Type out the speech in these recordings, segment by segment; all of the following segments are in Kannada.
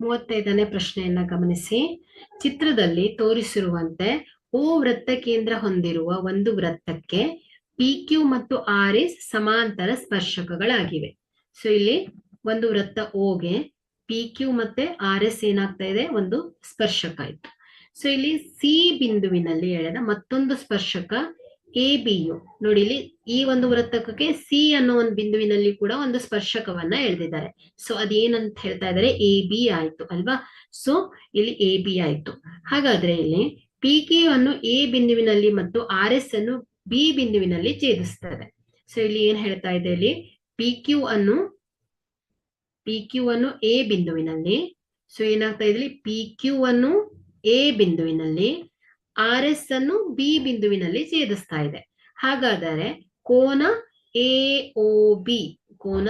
ಮೂವತ್ತೈದನೇ ಪ್ರಶ್ನೆಯನ್ನ ಗಮನಿಸಿ. ಚಿತ್ರದಲ್ಲಿ ತೋರಿಸಿರುವಂತೆ ಓ ವೃತ್ತ ಕೇಂದ್ರ ಹೊಂದಿರುವ ಒಂದು ವೃತ್ತಕ್ಕೆ ಪಿ ಕ್ಯೂ ಮತ್ತು ಆರ್ ಎಸ್ ಸಮಾಂತರ ಸ್ಪರ್ಶಕಗಳಾಗಿವೆ. ಸೊ ಇಲ್ಲಿ ಒಂದು ವೃತ್ತ ಓಗೆ ಪಿ ಕ್ಯೂ ಮತ್ತೆ ಆರ್ ಎಸ್ ಏನಾಗ್ತಾ ಇದೆ? ಒಂದು ಸ್ಪರ್ಶಕ ಆಯ್ತು ಸೊ ಇಲ್ಲಿ ಸಿ ಬಿಂದುವಿನಲ್ಲಿ ಎಳೆದ ಮತ್ತೊಂದು ಸ್ಪರ್ಶಕ ಎ ಬಿ ಯು ನೋಡಿ, ಇಲ್ಲಿ ಈ ಒಂದು ವೃತ್ತಕಕ್ಕೆ ಸಿ ಅನ್ನೋ ಒಂದು ಬಿಂದುವಿನಲ್ಲಿ ಕೂಡ ಒಂದು ಸ್ಪರ್ಶಕವನ್ನ ಎಳೆದಿದ್ದಾರೆ. ಸೊ ಅದೇನಂತ ಹೇಳ್ತಾ ಇದ್ದಾರೆ? ಎ ಬಿ ಆಯ್ತು, ಅಲ್ವಾ? ಸೊ ಇಲ್ಲಿ ಎ ಬಿ ಆಯ್ತು. ಹಾಗಾದ್ರೆ ಇಲ್ಲಿ ಪಿ ಕೆ ಅನ್ನು ಎ ಬಿಂದುವಿನಲ್ಲಿ ಮತ್ತು ಆರ್ ಎಸ್ ಅನ್ನು ಬಿ ಬಿಂದುವಿನಲ್ಲಿ ಛೇದಿಸ್ತದೆ. ಸೊ ಇಲ್ಲಿ ಏನ್ ಹೇಳ್ತಾ ಇದೆ ಇಲ್ಲಿ? ಪಿ ಕ್ಯೂ ಅನ್ನು ಪಿ ಕ್ಯೂ ಅನ್ನು ಎ ಬಿಂದುವಿನಲ್ಲಿ. ಸೊ ಏನಾಗ್ತಾ ಇದೆ ಪಿ ಕ್ಯೂ ಅನ್ನು ಎ ಬಿಂದುವಿನಲ್ಲಿ. ಆರ್ ಎಸ್ ಅನ್ನು ಬಿ ಬಿಂದುವಿನಲ್ಲಿ ಛೇದಿಸ್ತಾ ಇದೆ. ಹಾಗಾದರೆ ಕೋನ ಎ ಒ ಬಿ, ಕೋನ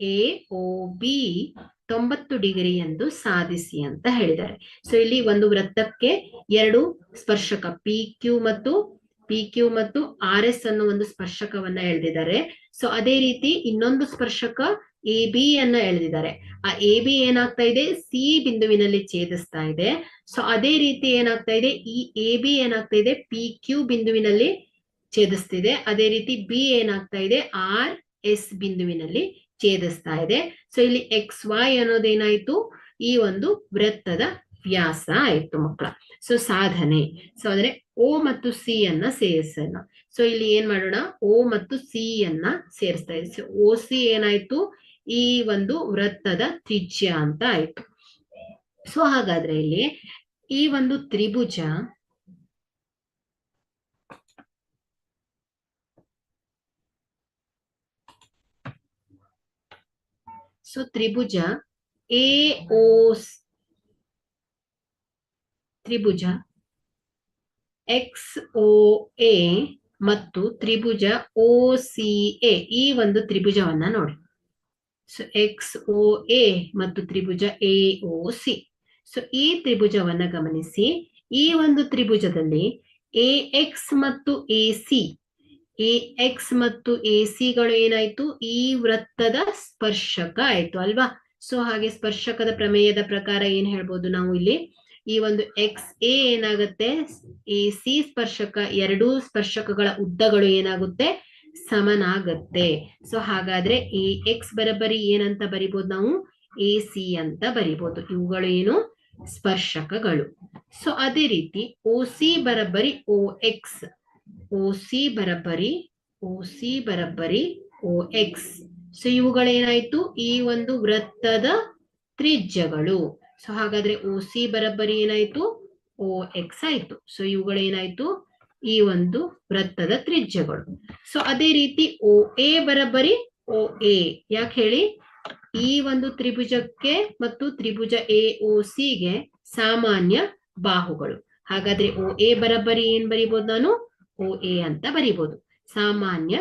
ಎ ಒ ಬಿ ತೊಂಬತ್ತು ಡಿಗ್ರಿ ಎಂದು ಸಾಧಿಸಿ ಅಂತ ಹೇಳಿದ್ದಾರೆ. ಸೊ ಇಲ್ಲಿ ಒಂದು ವೃತ್ತಕ್ಕೆ ಎರಡು ಸ್ಪರ್ಶಕ ಪಿ ಕ್ಯೂ ಮತ್ತು ಪಿ ಕ್ಯೂ ಮತ್ತು ಆರ್ ಎಸ್ ಅನ್ನೋ ಒಂದು ಸ್ಪರ್ಶಕವನ್ನ ಎಳೆದಿದ್ದಾರೆ. ಸೊ ಅದೇ ರೀತಿ ಇನ್ನೊಂದು ಸ್ಪರ್ಶಕ ಎ ಬಿ ಅನ್ನ ಎಳೆದಿದ್ದಾರೆ. ಆ ಎ ಬಿ ಏನಾಗ್ತಾ ಇದೆ? ಸಿ ಬಿಂದುವಿನಲ್ಲಿ ಛೇದಿಸ್ತಾ ಇದೆ. ಸೊ ಅದೇ ರೀತಿ ಏನಾಗ್ತಾ ಇದೆ? ಈ ಎ ಬಿ ಏನಾಗ್ತಾ ಇದೆ? ಪಿ ಕ್ಯೂ ಬಿಂದುವಿನಲ್ಲಿ ಛೇದಿಸ್ತಿದೆ. ಅದೇ ರೀತಿ ಬಿ ಏನಾಗ್ತಾ ಇದೆ? ಆರ್ ಎಸ್ ಬಿಂದುವಿನಲ್ಲಿ ಛೇದಿಸ್ತಾ ಇದೆ. ಸೊ ಇಲ್ಲಿ ಎಕ್ಸ್ ವೈ ಅನ್ನೋದೇನಾಯ್ತು? ಈ ಒಂದು ವೃತ್ತದ ವ್ಯಾಸ ಆಯ್ತು ಮಕ್ಕಳ. ಸೊ ಸಾಧನೆ. ಸೊ ಅಂದ್ರೆ ಓ ಮತ್ತು ಸಿ ಅನ್ನ ಸೇರಿಸೋಣ. ಸೊ ಇಲ್ಲಿ ಏನ್ ಮಾಡೋಣ? ಓ ಮತ್ತು ಸಿ ಅನ್ನ ಸೇರಿಸ್ತಾ ಇದೆ ಸೊ ಓ ಸಿ ಏನಾಯ್ತು? ಈ ಒಂದು ವೃತ್ತದ ತ್ರಿಜ್ಯ ಅಂತ ಆಯ್ತು. ಸೊ ಹಾಗಾದ್ರೆ ಇಲ್ಲಿ ಈ ಒಂದು ತ್ರಿಭುಜ ಸೊ ತ್ರಿಭುಜ ಎ ಓ ತ್ರಿಭುಜ. ಎಕ್ಸ್ ಓ ಎ ಮತ್ತು ತ್ರಿಭುಜ ಓ ಸಿ ಎ ಈ ಒಂದು ತ್ರಿಭುಜವನ್ನ ನೋಡಿ. ಸೊ ಎಕ್ಸ್ ಓ ಎ ಮತ್ತು ತ್ರಿಭುಜ ಎ ಒ ಸಿ ಸೊ ಈ ತ್ರಿಭುಜವನ್ನ ಗಮನಿಸಿ. ಈ ಒಂದು ತ್ರಿಭುಜದಲ್ಲಿ ಎ ಎಕ್ಸ್ ಮತ್ತು ಎ ಸಿ ಎ ಎಕ್ಸ್ ಮತ್ತು ಎ ಸಿಗಳು ಏನಾಯ್ತು? ಈ ವೃತ್ತದ ಸ್ಪರ್ಶಕ ಆಯ್ತು ಅಲ್ವಾ? ಸೊ ಹಾಗೆ ಸ್ಪರ್ಶಕದ ಪ್ರಮೇಯದ ಪ್ರಕಾರ ಏನ್ ಹೇಳ್ಬೋದು ನಾವು ಇಲ್ಲಿ? ಈ ಒಂದು ಎಕ್ಸ್ ಎ ಏನಾಗುತ್ತೆ? ಈ ಸಿ ಸ್ಪರ್ಶಕ, ಎರಡೂ ಸ್ಪರ್ಶಕಗಳ ಉದ್ದಗಳು ಏನಾಗುತ್ತೆ? ಸಮನಾಗತ್ತೆ. ಸೊ ಹಾಗಾದ್ರೆ ಈ ಎಕ್ಸ್ ಬರಬರಿ ಏನಂತ ಬರಿಬೋದು ನಾವು? ಎ ಸಿ ಅಂತ ಬರಿಬೋದು. ಇವುಗಳು ಏನು ಸ್ಪರ್ಶಕಗಳು. ಸೊ ಅದೇ ರೀತಿ ಒ ಸಿ ಬರಬರಿ ಒ ಎಕ್ಸ್ ಒ ಸಿ ಬರಬ್ಬರಿ ಒ ಸಿ ಬರಬ್ಬರಿ ಒ ಎಕ್ಸ್ ಸೊ ಇವುಗಳೇನಾಯ್ತು? ಈ ಒಂದು ವೃತ್ತದ ತ್ರಿಜ್ಯಗಳು. ಸೊ ಹಾಗಾದ್ರೆ ಓ ಸಿ ಬರಬ್ಬರಿ ಏನಾಯ್ತು? ಓ ಎಕ್ಸ್ ಆಯ್ತು. ಸೊ ಇವುಗಳೇನಾಯ್ತು? ಈ ಒಂದು ವೃತ್ತದ ತ್ರಿಜ್ಯಗಳು. ಸೊ ಅದೇ ರೀತಿ ಓ ಎ ಬರಬ್ಬರಿ ಓ ಎ ಯಾಕೆ ಹೇಳಿ? ಈ ಒಂದು ತ್ರಿಭುಜಕ್ಕೆ ಮತ್ತು ತ್ರಿಭುಜ ಎ ಓ ಗೆ ಸಾಮಾನ್ಯ ಬಾಹುಗಳು. ಹಾಗಾದ್ರೆ ಓ ಎ ಬರಬ್ಬರಿ ಏನ್ ಬರಿಬೋದು ನಾನು? ಓ ಎ ಅಂತ ಬರಿಬೋದು. ಸಾಮಾನ್ಯ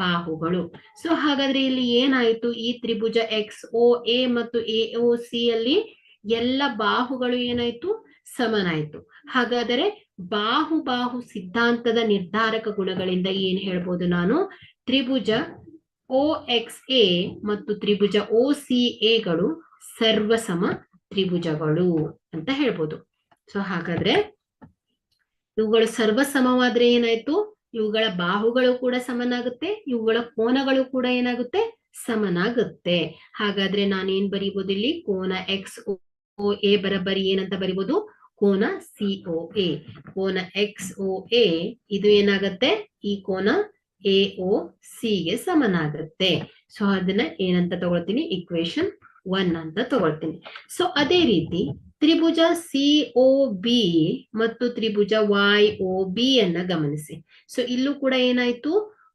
ಬಾಹುಗಳು. ಸೊ ಹಾಗಾದ್ರೆ ಇಲ್ಲಿ ಏನಾಯ್ತು? ಈ ತ್ರಿಭುಜ ಎಕ್ಸ್ ಓ ಎ ಮತ್ತು ಎ ಓ ಸಿ ಅಲ್ಲಿ ಎಲ್ಲ ಬಾಹುಗಳು ಏನಾಯ್ತು? ಸಮನಾಯ್ತು. ಹಾಗಾದರೆ ಬಾಹು ಬಾಹು ಸಿದ್ಧಾಂತದ ನಿರ್ಧಾರಕ ಗುಣಗಳಿಂದ ಏನ್ ಹೇಳ್ಬೋದು ನಾನು? ತ್ರಿಭುಜ ಓ ಎಕ್ಸ್ ಎ ಮತ್ತು ತ್ರಿಭುಜ ಓ ಸಿ ಎಗಳು ಸರ್ವಸಮ ತ್ರಿಭುಜಗಳು ಅಂತ ಹೇಳ್ಬೋದು. ಸೊ ಹಾಗಾದ್ರೆ ಇವುಗಳು ಸರ್ವಸಮವಾದ್ರೆ ಏನಾಯ್ತು? ಇವುಗಳ ಬಾಹುಗಳು ಕೂಡ ಸಮನಾಗುತ್ತೆ, ಇವುಗಳ ಕೋನಗಳು ಕೂಡ ಏನಾಗುತ್ತೆ? ಸಮನಾಗುತ್ತೆ. ಹಾಗಾದ್ರೆ ನಾನೇನ್ ಬರೀಬಹುದು ಇಲ್ಲಿ? ಕೋನ ಎಕ್ಸ್ ಓ ಎ ಬರಬರಿ ಏನಂತ ಬರಿಬಹುದು ಕೋನ ಸಿ ಓ ಎ. ಕೋನ ಎಕ್ಸ್ ಓ ಎ, ಇದು ಏನಾಗತ್ತೆ? ಈ ಕೋನ ಎ ಓ ಸಿ ಗೆ ಸಮನಾಗುತ್ತೆ. ಸೊ ಅದನ್ನ ಏನಂತ ತಗೊಳ್ತೀನಿ? ಇಕ್ವೇಶನ್ ಒನ್ ಅಂತ ತಗೊಳ್ತೀನಿ. ಸೊ ಅದೇ ರೀತಿ ತ್ರಿಭುಜ ಸಿ ಓ ಬಿ ಮತ್ತು ತ್ರಿಭುಜ ವೈ ಓ ಬಿ ಅನ್ನ ಗಮನಿಸಿ. ಸೊ ಇಲ್ಲೂ ಕೂಡ ಏನಾಯ್ತು?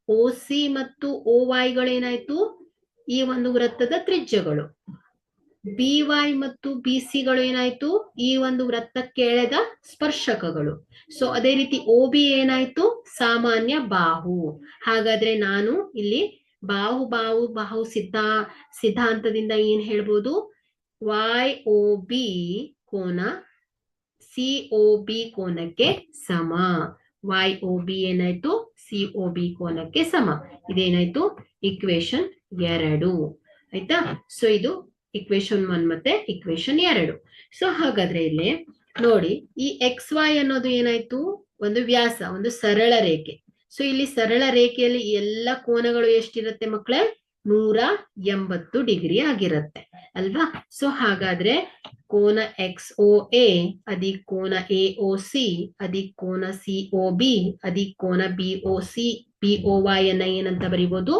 ಓ ಸಿ ಮತ್ತು ಓ ವೈಗಳು ಏನಾಯ್ತು ಈ ಒಂದು ವೃತ್ತದ ತ್ರಿಜ್ಯಗಳು. ಬಿ ವೈ ಮತ್ತು ಬಿ ಸಿಗಳು ಏನಾಯ್ತು? ಈ ಒಂದು ವೃತ್ತಕ್ಕೆ ಎಳೆದ ಸ್ಪರ್ಶಕಗಳು. ಸೊ ಅದೇ ರೀತಿ ಒ ಬಿ ಏನಾಯ್ತು? ಸಾಮಾನ್ಯ ಬಾಹು. ಹಾಗಾದ್ರೆ ನಾನು ಇಲ್ಲಿ ಬಾಹು ಬಾಹು ಬಾಹು ಸಿದ್ಧ, ಸಿದ್ಧಾಂತದಿಂದ ಏನ್ ಹೇಳ್ಬೋದು? ವೈ ಒ ಬಿ ಕೋನ ಸಿ ಒ ಬಿ ಕೋನಕ್ಕೆ ಸಮ. ವೈ ಒ ಬಿ ಏನಾಯ್ತು? ಸಿ ಒ ಬಿ ಕೋನಕ್ಕೆ ಸಮ. ಇದೇನಾಯ್ತು? ಇಕ್ವೇಶನ್ ಎರಡು. ಆಯ್ತಾ? ಸೊ ಇದು ಇಕ್ವೇಶನ್ ಒನ್ ಮತ್ತೆ ಇಕ್ವೇಶನ್ ಎರಡು. ಸೊ ಹಾಗಾದ್ರೆ ಇಲ್ಲಿ ನೋಡಿ, ಈ ಎಕ್ಸ್ ವೈ ಅನ್ನೋದು ಏನಾಯ್ತು? ಒಂದು ವ್ಯಾಸ, ಒಂದು ಸರಳ ರೇಖೆ. ಸೊ ಇಲ್ಲಿ ಸರಳ ರೇಖೆಯಲ್ಲಿ ಎಲ್ಲ ಕೋನಗಳು ಎಷ್ಟಿರುತ್ತೆ ಮಕ್ಕಳೇ ನೂರ ಎಂಬತ್ತು ಡಿಗ್ರಿ ಆಗಿರುತ್ತೆ, ಅಲ್ವಾ? ಸೊ ಹಾಗಾದ್ರೆ ಕೋನ ಎಕ್ಸ್ ಒ ಎ ಅದಿ ಕೋನ ಎ ಒ ಸಿ ಅದಿ ಕೋನ ಸಿ ಒ ಬಿ ಅದಿ ಕೋನ B O C B O Y ಅನ್ನ ಏನಂತ ಬರಿಬೋದು?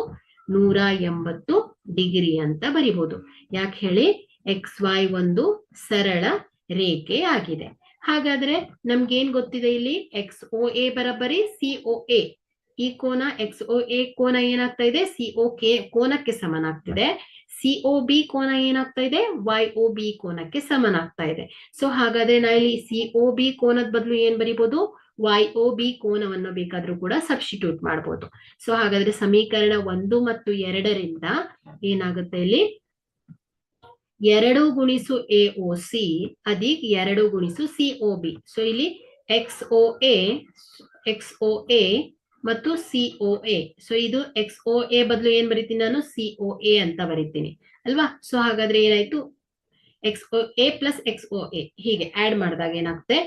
ನೂರ ಎಂಬತ್ತು ಡಿಗ್ರಿ ಅಂತ ಬರಿಬಹುದು ಯಾಕೆ ಹೇಳಿ? ಎಕ್ಸ್ ವೈ ಒಂದು ಸರಳ ರೇಖೆ ಆಗಿದೆ. ಹಾಗಾದ್ರೆ ನಮ್ಗೇನ್ ಗೊತ್ತಿದೆ ಇಲ್ಲಿ? ಎಕ್ಸ್ ಒ ಎ ಬರಬರಿ ಸಿ ಒ ಎ. ಈ ಕೋನ ಎಕ್ಸ್ ಒ ಎ ಕೋನ ಏನಾಗ್ತಾ ಇದೆ? ಸಿ ಒ ಕೆ ಕೋನಕ್ಕೆ ಸಮನಾಗ್ತಿದೆ. ಸಿ ಒ ಬಿ ಕೋನ ಏನಾಗ್ತಾ ಇದೆ? ವೈ ಒ ಬಿ ಕೋನಕ್ಕೆ ಸಮನಾಗ್ತಾ ಇದೆ. ಸೊ ಹಾಗಾದ್ರೆ ನಾ ಇಲ್ಲಿ ಸಿ ಒ ಬಿ ಕೋನದ ಬದಲು ಏನ್ ಬರಿಬಹುದು ವೈ ಒ ಬಿ ಕೋನವನ್ನು ಬೇಕಾದ್ರೂ ಕೂಡ ಸಬ್ಸ್ಟಿಟ್ಯೂಟ್ ಮಾಡ್ಬೋದು. ಸೊ ಹಾಗಾದ್ರೆ ಸಮೀಕರಣ ಒಂದು ಮತ್ತು ಎರಡರಿಂದ ಏನಾಗುತ್ತೆ ಇಲ್ಲಿ? ಎರಡು ಗುಣಿಸು ಎ ಒ ಸಿ ಅದಿಕ್ ಎರಡು ಗುಣಿಸು ಸಿ ಒ ಬಿ ಸೊ ಇಲ್ಲಿ X O A X O A ಮತ್ತು ಸಿ ಒ ಎ ಸೊ ಇದು ಎಕ್ಸ್ ಒ ಎ ಬದಲು ಏನ್ ಬರಿತೀನಿ ನಾನು? ಸಿ ಒ ಎ ಅಂತ ಬರಿತೀನಿ. ಅಲ್ವಾ? ಸೊ ಹಾಗಾದ್ರೆ ಏನಾಯ್ತು? X O A plus X O A ಹೀಗೆ ಆಡ್ ಮಾಡಿದಾಗ ಏನಾಗುತ್ತೆ?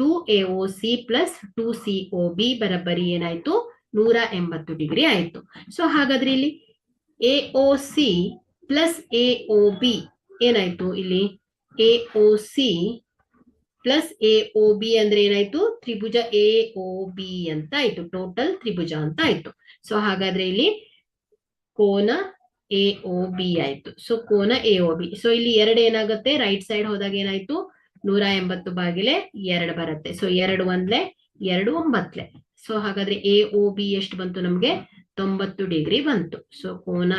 Two A O C plus two C O B ಬರಬ್ಬರಿ ಏನಾಯ್ತು? ನೂರ ಎಂಬತ್ತು ಡಿಗ್ರಿ ಆಯ್ತು. ಸೊ ಹಾಗಾದ್ರೆ ಇಲ್ಲಿ A O C plus A O B ಏನಾಯ್ತು ಇಲ್ಲಿ? A O C plus A O B ಅಂದ್ರೆ ಏನಾಯ್ತು? ತ್ರಿಭುಜ ಎ ಒ ಬಿ ಅಂತ ಆಯ್ತು. ಟೋಟಲ್ ತ್ರಿಭುಜ ಅಂತ ಆಯ್ತು. ಸೊ ಹಾಗಾದ್ರೆ ಇಲ್ಲಿ ಕೋನ ಎ ಒ ಬಿ ಆಯ್ತು. ಸೊ ಕೋನ ಎ ಒ ಬಿ ಸೊ ಇಲ್ಲಿ ಎರಡು ಏನಾಗುತ್ತೆ? ರೈಟ್ ಸೈಡ್ ಹೋದಾಗ ಏನಾಯ್ತು? ನೂರ ಎಂಬತ್ತು ಬಾಗಿಲೆ ಎರಡು ಬರುತ್ತೆ. ಸೊ ಎರಡು ಒಂದ್ಲೆ, ಎರಡು ಒಂಬತ್ಲೆ. ಸೊ ಹಾಗಾದ್ರೆ ಎ ಒ ಬಿ ಎಷ್ಟು ಬಂತು ನಮ್ಗೆ? ತೊಂಬತ್ತು ಡಿಗ್ರಿ ಬಂತು. ಸೊ ಕೋನ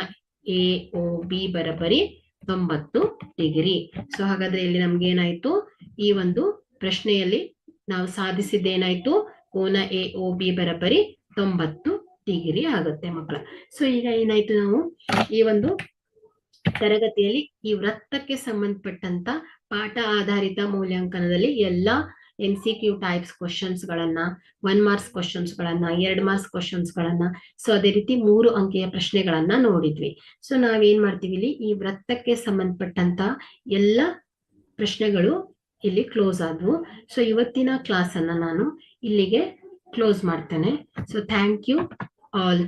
ಎ ಒ ಬಿ ಬರಬರಿ ತೊಂಬತ್ತು ಡಿಗ್ರಿ. ಸೊ ಹಾಗಾದ್ರೆ ಇಲ್ಲಿ ನಮ್ಗೆ ಏನಾಯ್ತು? ಈ ಒಂದು ಪ್ರಶ್ನೆಯಲ್ಲಿ ನಾವು ಸಾಧಿಸಿದ್ದೇನಾಯ್ತು? ಕೋನ ಎ ಒ ಬಿ ಬರಬರಿ ತೊಂಬತ್ತು ಡಿಗ್ರಿ ಆಗುತ್ತೆ ಮಕ್ಕಳ. ಸೊ ಈಗ ಏನಾಯ್ತು ನಾವು? ಈ ಒಂದು ತರಗತಿಯಲ್ಲಿ ಈ ವೃತ್ತಕ್ಕೆ ಸಂಬಂಧಪಟ್ಟಂತ ಪಾಠ ಆಧಾರಿತ ಮೌಲ್ಯಾಂಕನದಲ್ಲಿ ಎಲ್ಲಾ N C Q types questions ಗಳನ್ನ ಒನ್ ಮಾರ್ಕ್ಸ್ ಕ್ವಶನ್ಸ್ ಗಳನ್ನ, ಎರಡ್ ಮಾರ್ಕ್ಸ್ ಕ್ವಶನ್ಸ್ ಗಳನ್ನ ಸೊ ಅದೇ ರೀತಿ ಮೂರು ಅಂಕೆಯ ಪ್ರಶ್ನೆಗಳನ್ನ ನೋಡಿದ್ವಿ. ಸೊ ನಾವೇನ್ ಮಾಡ್ತೀವಿ ಇಲ್ಲಿ? ಈ ವೃತ್ತಕ್ಕೆ ಸಂಬಂಧಪಟ್ಟಂತ ಎಲ್ಲ ಪ್ರಶ್ನೆಗಳು ಇಲ್ಲಿ ಕ್ಲೋಸ್ ಆದವು. ಸೊ ಇವತ್ತಿನ ಕ್ಲಾಸ್ ಅನ್ನ ನಾನು ಇಲ್ಲಿಗೆ ಕ್ಲೋಸ್ ಮಾಡ್ತೇನೆ. So thank you all